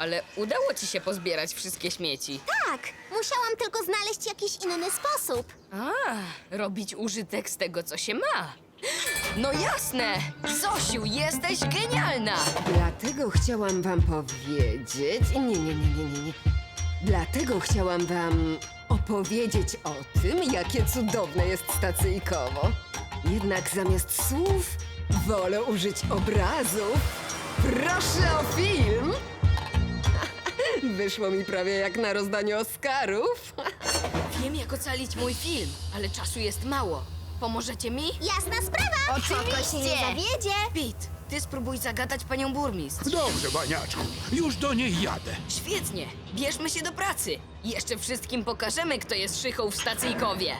Ale udało ci się pozbierać wszystkie śmieci. Tak, musiałam tylko znaleźć jakiś inny sposób. A, robić użytek z tego, co się ma. No jasne! Zosiu, jesteś genialna! Dlatego chciałam wam powiedzieć. Nie, nie, nie, nie, nie, nie. Dlatego chciałam wam opowiedzieć o tym, jakie cudowne jest stacyjkowo. Jednak zamiast słów wolę użyć obrazów. Proszę o film! Wyszło mi prawie jak na rozdaniu Oscarów. Wiem, jak ocalić mój film, ale czasu jest mało. Pomożecie mi? Jasna sprawa! Oczywiście. Nie zawiedzie. Pete, ty spróbuj zagadać panią burmistrz. Dobrze, baniaczku. Już do niej jadę. Świetnie, bierzmy się do pracy. Jeszcze wszystkim pokażemy, kto jest szychą w stacyjkowie.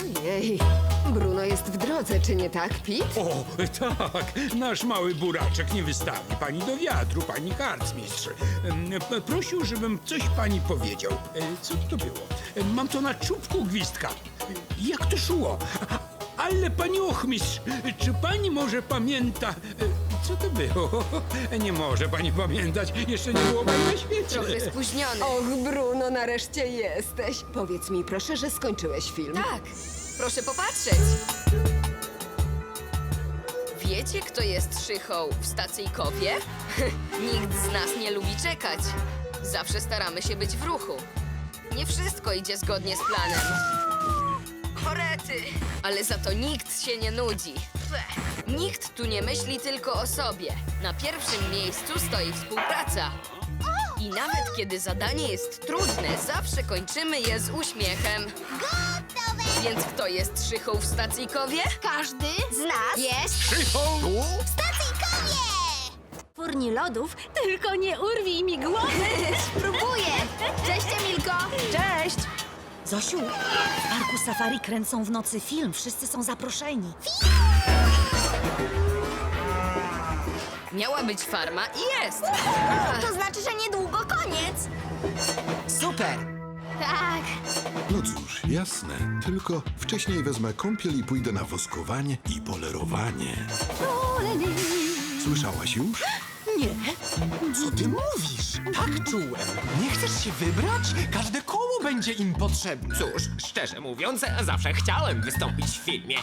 Ojej, Bruno jest w drodze, czy nie tak, Pete? O, tak. Nasz mały buraczek nie wystawi pani do wiatru, pani harcmistrz. Em, p- Prosił, żebym coś pani powiedział. E, Co to było? E, Mam to na czubku gwizdka. E, Jak to szło? Ale pani ochmistrz, czy pani może pamięta... e, Co to było? Nie może pani pamiętać. Jeszcze nie było pani na świecie. Trochę spóźniony. Och, Bruno, nareszcie jesteś. Powiedz mi proszę, że skończyłeś film. Tak, proszę popatrzeć. Wiecie, kto jest szychą w stacyjkowie? Nikt z nas nie lubi czekać. Zawsze staramy się być w ruchu. Nie wszystko idzie zgodnie z planem. Chorety! Ale za to nikt się nie nudzi. Nikt tu nie myśli tylko o sobie. Na pierwszym miejscu stoi współpraca. I nawet kiedy zadanie jest trudne, zawsze kończymy je z uśmiechem. Gotowe! Więc kto jest szychą w stacyjkowie? Każdy z nas jest Przychą! w stacyjkowie! Furni lodów, tylko nie urwij mi głowy. Spróbuję! Cześć, Emilko! Cześć! Zosiu, w parku safari kręcą w nocy film. Wszyscy są zaproszeni. Miała być farma i jest! To znaczy, że niedługo koniec. Super! Tak. No cóż, jasne. Tylko wcześniej wezmę kąpiel i pójdę na woskowanie i polerowanie. Słyszałaś już? Nie. Co ty mówisz? Tak czułem. Nie chcesz się wybrać? Każde koło będzie im potrzebne. Cóż, szczerze mówiąc, zawsze chciałem wystąpić w filmie.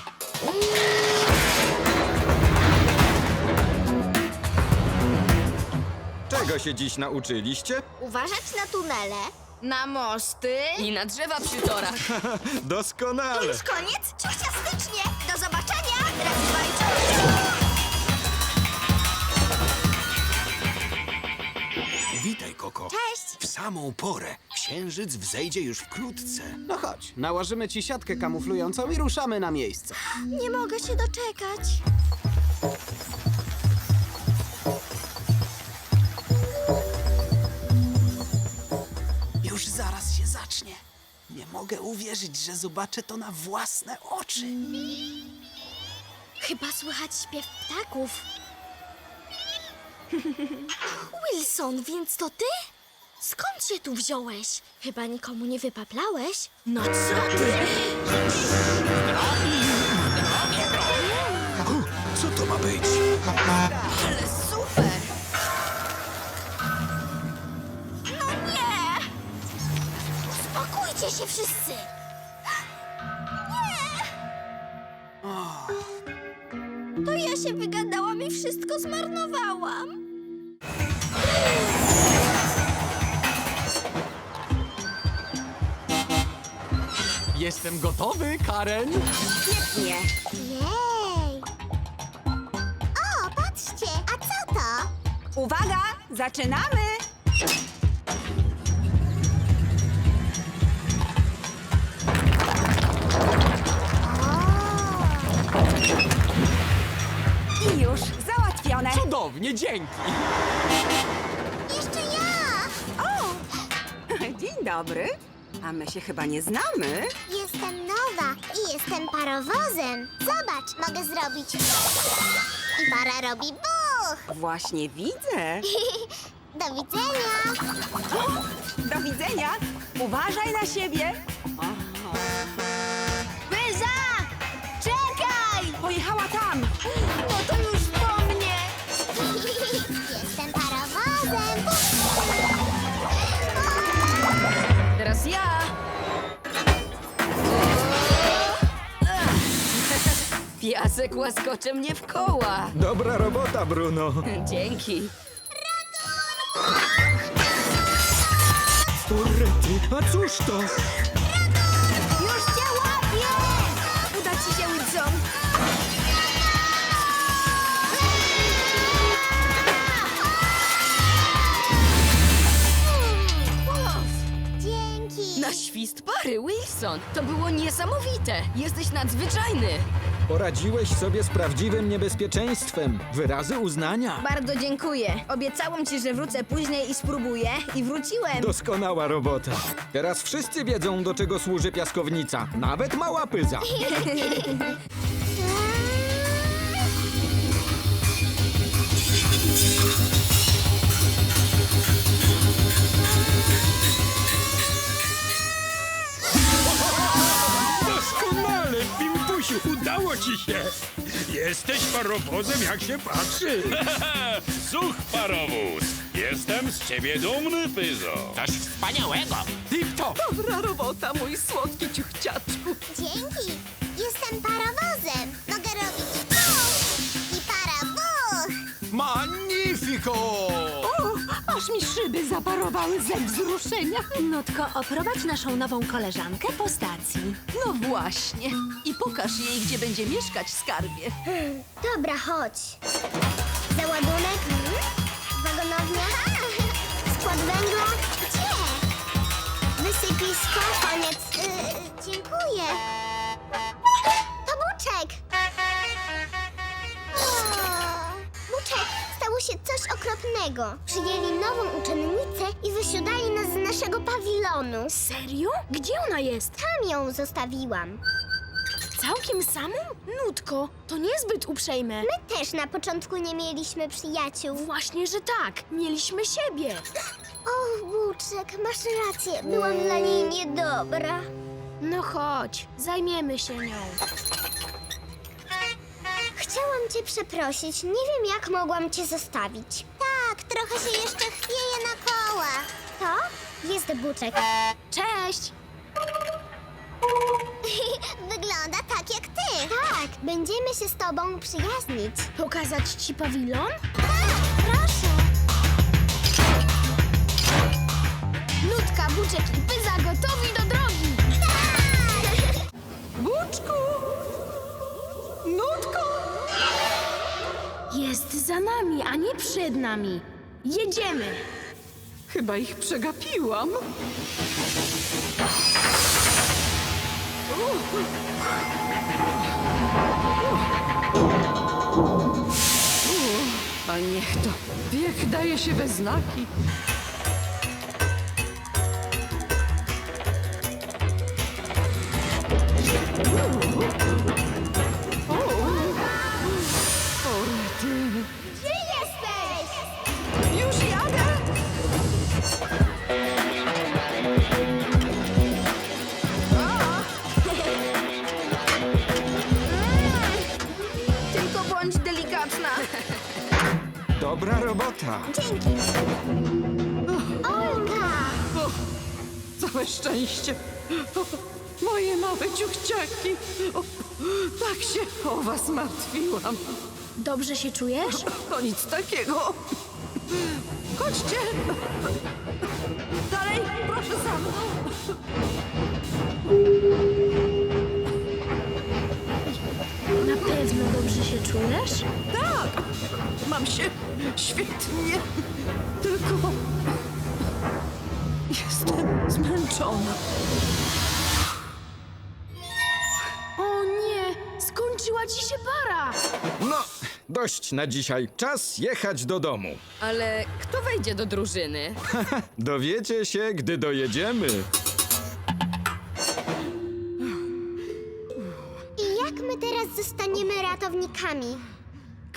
Czego się dziś nauczyliście? Uważać na tunele. Na mosty. I na drzewa przy torach. Doskonale! Już koniec? Ciuchciastycznie! Do zobaczenia! Raz, dwa i trzy! Witaj, Koko. Cześć! W samą porę. Księżyc wzejdzie już wkrótce. No chodź, nałożymy ci siatkę kamuflującą i ruszamy na miejsce. Nie mogę się doczekać. Nie mogę uwierzyć, że zobaczę to na własne oczy. Chyba słychać śpiew ptaków. Wilson, więc to ty? Skąd się tu wziąłeś? Chyba nikomu nie wypaplałeś? No co ty? Wszyscy! Nie! To ja się wygadałam i wszystko zmarnowałam. Jestem gotowy, Karen. Jej! O, patrzcie! A co to? Uwaga, zaczynamy! Cudownie, dzięki. Jeszcze ja! Dzień dobry. A my się chyba nie znamy. Jestem nowa i jestem parowozem. Zobacz, mogę zrobić i para robi buch. Właśnie widzę. Do widzenia. Do widzenia. Uważaj na siebie. Wyza! Czekaj! Pojechała tam. No to Teraz ja! Piasek łaskocze mnie w koła. Dobra robota, Bruno. Dzięki. Urety, a cóż to? Świst pary, Wilson! To było niesamowite! Jesteś nadzwyczajny! Poradziłeś sobie z prawdziwym niebezpieczeństwem. Wyrazy uznania. Bardzo dziękuję. Obiecałam ci, że wrócę później i spróbuję. I wróciłem. Doskonała robota. Teraz wszyscy wiedzą, do czego służy piaskownica. Nawet mała pyza. udało ci się. Jesteś parowozem, jak się patrzy. Zuch parowóz! Jestem z ciebie dumny, Pyzo! Coś wspaniałego. Tip-top! Dobra robota, mój słodki ciuchciaczku. Dzięki. Jestem parowozem. Mogę robić buch i parabuch. Magnifico! Aż mi szyby zaparowały ze wzruszenia. Nutko, oprowadź naszą nową koleżankę po stacji. No właśnie. I pokaż jej, gdzie będzie mieszkać, skarbie. Dobra, chodź. Załadunek? Hmm? Wagonownia? Skład węgla? Gdzie? Wysypisko? Koniec. Stało się coś okropnego. Przyjęli nową uczennicę i wysiadali nas z naszego pawilonu. Serio? Gdzie ona jest? Tam ją zostawiłam. Całkiem samą? Nutko, to niezbyt uprzejme. My też na początku nie mieliśmy przyjaciół. Właśnie, że tak. Mieliśmy siebie. O, Buczek, masz rację. Byłam dla niej niedobra. No chodź, zajmiemy się nią. Chciałam cię przeprosić. Nie wiem, jak mogłam cię zostawić. Tak, trochę się jeszcze chwieje na koła. To jest Buczek. Cześć! Wygląda tak jak ty. Tak, będziemy się z tobą przyjaźnić. Pokazać ci pawilon? Tak, proszę. Nutka, Buczek i Pyza gotowi do drogi! Tak! Buczku! Nutko! Jest za nami, a nie przed nami. Jedziemy! Chyba ich przegapiłam. A niech to. Wiek daje się we znaki. Dzięki. Olga! Całe szczęście. O, moje małe ciuchciaki. O, tak się o was martwiłam. Dobrze się czujesz? To nic takiego. Chodźcie. Dalej, proszę za mną. Na pewno dobrze się czujesz? Tak, mam się świetnie. Tylko jestem zmęczona. O nie! Skończyła ci się para! No, dość na dzisiaj. Czas jechać do domu. Ale kto wejdzie do drużyny? Dowiecie się, gdy dojedziemy. I jak my teraz zostaniemy ratownikami?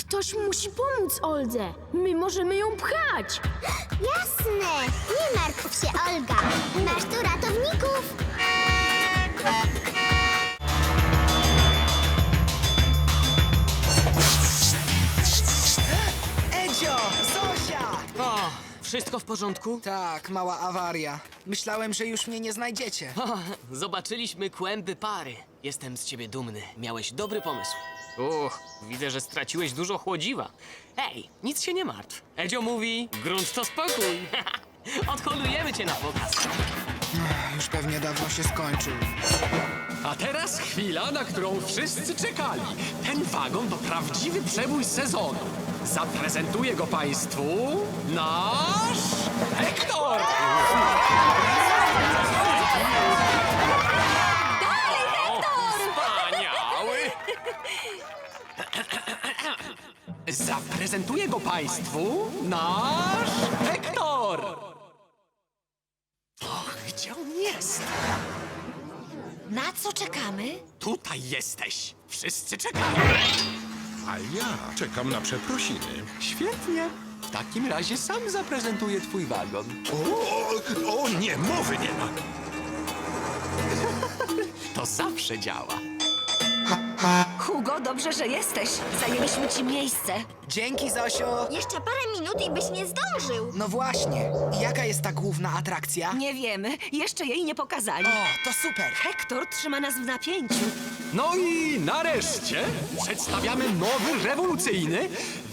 Ktoś musi pomóc Oldze. My możemy ją pchać. Jasne! Nie martw się, Olga. Masz tu ratowników. Edzio! Zosia! O, wszystko w porządku? Tak, mała awaria. Myślałem, że już mnie nie znajdziecie. O, zobaczyliśmy kłęby pary. Jestem z ciebie dumny. Miałeś dobry pomysł. Uch, widzę, że straciłeś dużo chłodziwa. Hej, nic się nie martw. Edzio mówi, grunt to spokój. Odholujemy cię na pokaz. Już pewnie dawno się skończył. A teraz chwila, na którą wszyscy czekali. Ten wagon to prawdziwy przebój sezonu. Zaprezentuje go Państwu nasz Hektor! Zaprezentuje go Państwu nasz Hektor! Och, gdzie on jest? Na co czekamy? Tutaj jesteś. Wszyscy czekają. A ja czekam na przeprosiny. Świetnie. W takim razie sam zaprezentuję twój wagon. O, o nie, mowy nie ma. To zawsze działa. Hugo, dobrze, że jesteś. Zajęliśmy ci miejsce. Dzięki, Zosio! Jeszcze parę minut i byś nie zdążył. No właśnie. I Jaka jest ta główna atrakcja? Nie wiemy, jeszcze jej nie pokazali. O, to super! Hektor trzyma nas w napięciu. No i nareszcie przedstawiamy nowy, rewolucyjny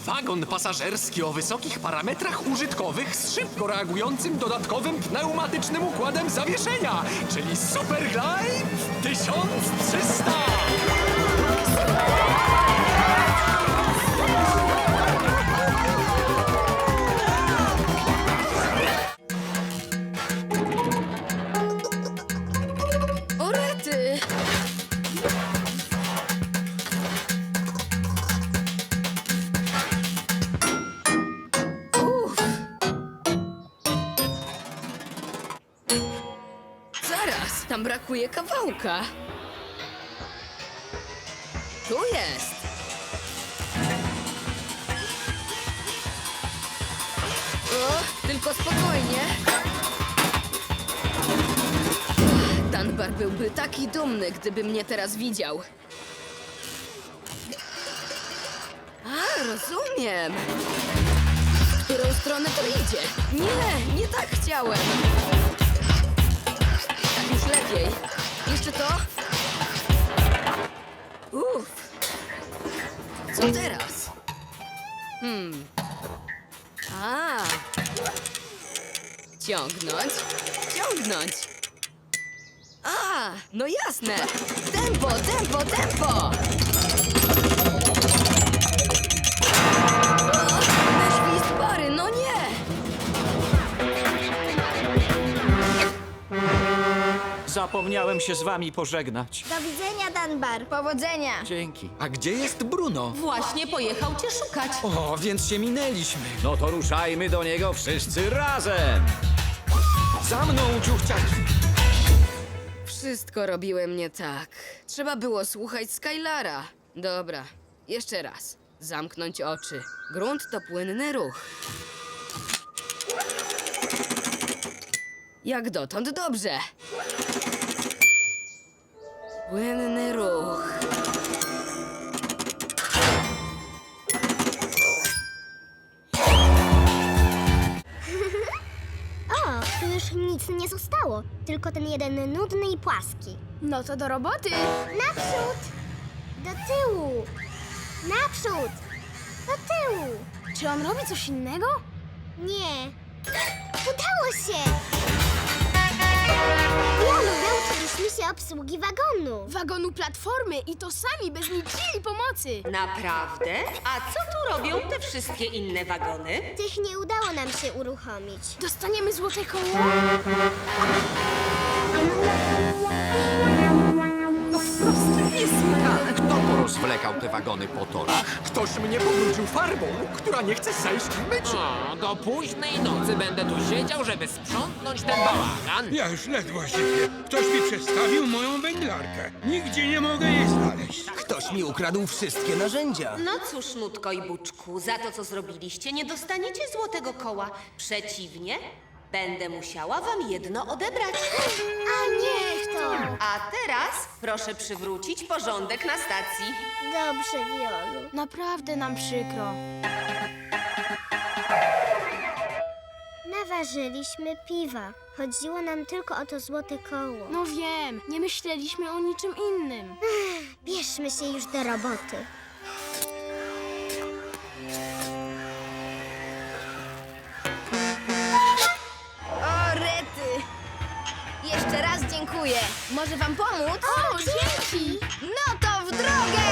wagon pasażerski o wysokich parametrach użytkowych z szybko reagującym dodatkowym pneumatycznym układem zawieszenia, czyli Superglide 1300! Brakuje kawałka. Tu jest. O, tylko spokojnie. Danbar byłby taki dumny, gdyby mnie teraz widział. A, rozumiem. W którą stronę to idzie? Nie, nie tak chciałem. Lepiej. Jeszcze to? Uff. Co teraz? Hmm. A. Ciągnąć, ciągnąć. A, no jasne! Tempo, tempo, tempo! Zapomniałem się z wami pożegnać. Do widzenia, Danbar. Powodzenia. Dzięki. A gdzie jest Bruno? Właśnie pojechał cię szukać. O, więc się minęliśmy. No to ruszajmy do niego wszyscy razem. Za mną, ciuchciaki. Wszystko robiłem nie tak. Trzeba było słuchać Skylara. Dobra, jeszcze raz. Zamknąć oczy. Grunt to płynny ruch. Jak dotąd dobrze. Płynny ruch. O, tu już nic nie zostało. Tylko ten jeden nudny i płaski. No to do roboty. Naprzód! Do tyłu! Naprzód! Do tyłu! Czy on robi coś innego? Nie. Udało się! Jolu, nauczyliśmy się obsługi wagonu. Wagonu platformy i to sami, bez niczyjej pomocy. Naprawdę? A co tu robią te wszystkie inne wagony? Tych nie udało nam się uruchomić. Dostaniemy złote koło? Kto porozwlekał te wagony po torach? Ktoś mnie pobrudził farbą, która nie chce zejść w myciu. O, do późnej nocy będę tu siedział, żeby sprzątnąć ten bałagan. Ja już ledwo żyję. Ktoś mi przestawił moją wędlarkę. Nigdzie nie mogę jej znaleźć. Ktoś mi ukradł wszystkie narzędzia. No cóż, Nutko i Buczku, za to, co zrobiliście, nie dostaniecie złotego koła. Przeciwnie, będę musiała wam jedno odebrać. A niech to! A teraz proszę przywrócić porządek na stacji. Dobrze, Wiolu. Naprawdę nam przykro. zaważyliśmy piwa. Chodziło nam tylko o to złote koło. No wiem, nie myśleliśmy o niczym innym. Bierzmy się już do roboty. Może wam pomóc? O, dzięki! No to w drogę!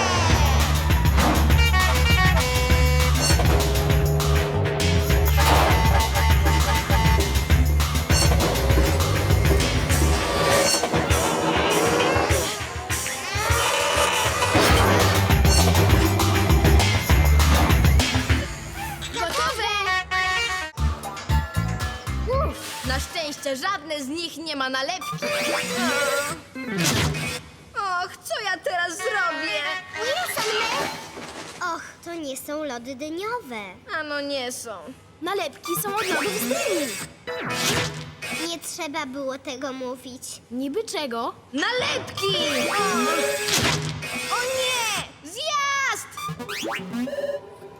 Gotowe! Uff, na szczęście żadne z nich nie ma nalepki. Och, co ja teraz zrobię? Och, to nie są lody dyniowe. A no nie są. Nalepki są od lodów z dyni. Nie trzeba było tego mówić. Niby czego? Nalepki! O nie! Zjazd!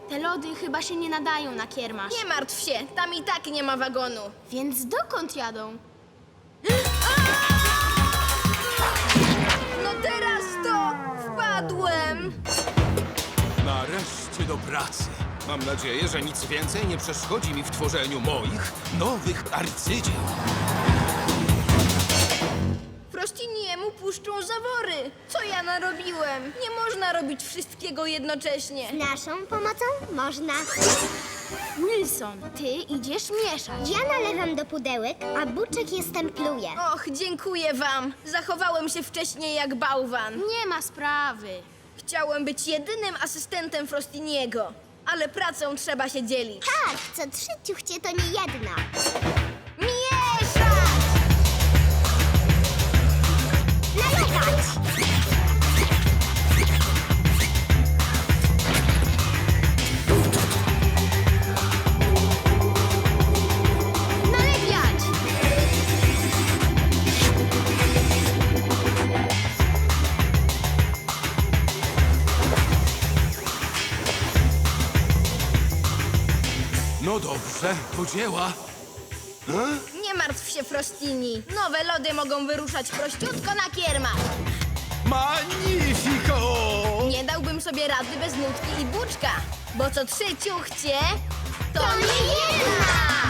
Te lody chyba się nie nadają na kiermasz. Nie martw się, tam i tak nie ma wagonu. Więc dokąd jadą? Teraz to wpadłem. Nareszcie do pracy. Mam nadzieję, że nic więcej nie przeszkodzi mi w tworzeniu moich nowych arcydzieł. Prostiniemu puszczą zawory. Co ja narobiłem? Nie można robić wszystkiego jednocześnie. Z naszą pomocą można. Wilson, ty idziesz mieszać. Ja nalewam do pudełek, a Buczek je stempluje. Och, dziękuję wam. Zachowałem się wcześniej jak bałwan. Nie ma sprawy. Chciałem być jedynym asystentem Frostiniego, ale pracą trzeba się dzielić. Tak, co trzy ciuchcie to nie jedna. Mieszać! Nalewać! Dobrze, do dzieła. Nie martw się, Frostini. Nowe lody mogą wyruszać prościutko na kiermach. Magnifico! Nie dałbym sobie rady bez nutki i buczka, bo co trzy ciuchcie, to nie